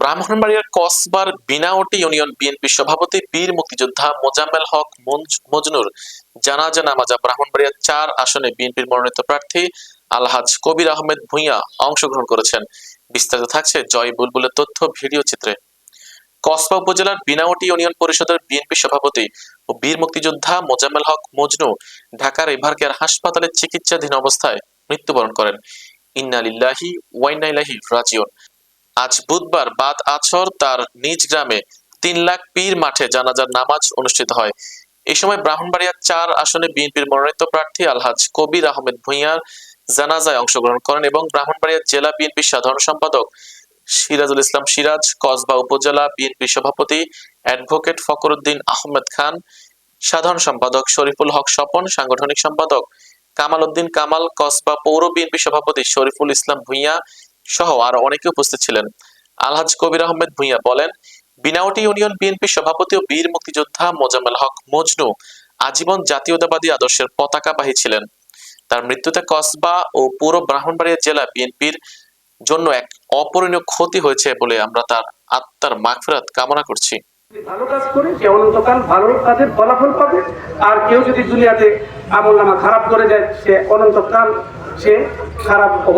ব্রাহ্মণবাড়িয়ার কসবার বিনাওটি union BNP সভাপতি বীর মুক্তিযোদ্ধা মোজাম্মেল হক মজনুর জানাজা নামাজা ব্রাহ্মণবাড়িয়ার চার আসনে বিএনপির মনোনীত প্রার্থী আলহাজ কবির আহমেদ ভূঁইয়া অংশগ্রহণ করেছেন। বিস্তারিত থাকছে জয় বুলবুলের তথ্য ভিডিও চিত্রে। কসবা উপজেলার বিনাওটি ইউনিয়ন পরিষদের বিএনপি সভাপতি ও বীর মুক্তিযোদ্ধা মোজাম্মেল হক মজনু ঢাকার এভার কেয়ার হাসপাতালে চিকিৎসাধীন অবস্থায় মৃত্যুবরণ করেন। ইন্না লিল্লাহি ওয়াইন্না ইলাইহি রাজিউন। আজ বুধবার বাদ আছর তার নিজ গ্রামে তিন লাখ পীর মাঠে জানাজার নামাজ অনুষ্ঠিত হয়। এই সময় ব্রাহ্মণবাড়িয়ার চার আসনে বিএনপির মনোনীত প্রার্থী আলহাজ কবির আহমেদ ভূঁইয়ার জানাজায় অংশগ্রহণ করেন এবং ব্রাহ্মণবাড়িয়া জেলা বিএনপির সাধারণ সম্পাদক সিরাজুল ইসলাম সিরাজ, কসবা উপজেলা বিএনপি সভাপতি অ্যাডভোকেট ফকরুদ্দিন আহমেদ খান, সাধারণ সম্পাদক শরীফুল হক স্বপন, সাংগঠনিক সম্পাদক কামাল উদ্দিন কামাল, কসবা পৌর বিএনপি সভাপতি শরীফুল ইসলাম ভূঁইয়া সহ আরও অনেকে উপস্থিত ছিলেন। আলহাজ কবির আহমেদ ভূঁইয়া বলেন, বিনাওটি ইউনিয়ন বিএনপি সভাপতি ও বীর মুক্তিযোদ্ধা মোজাম্মেল হক মজনু আজীবন জাতীয়তাবাদী আদর্শের পতাকাবাহী ছিলেন। তার মৃত্যুতে কসবা ও পুরো ব্রাহ্মণবাড়িয়া জেলা বিএনপির জন্য এক অপূরণীয় ক্ষতি হয়েছে বলে আমরা তার আত্মার মাগফিরাত কামনা করছি। ভালো কাজ করে, সে অনন্তকাল ভালো কাজের ফলাফল পাবে। আর কেউ যদি দুনিয়াতে আমল নামা খারাপ করে যায়, সে অনন্তকাল সে খারাপ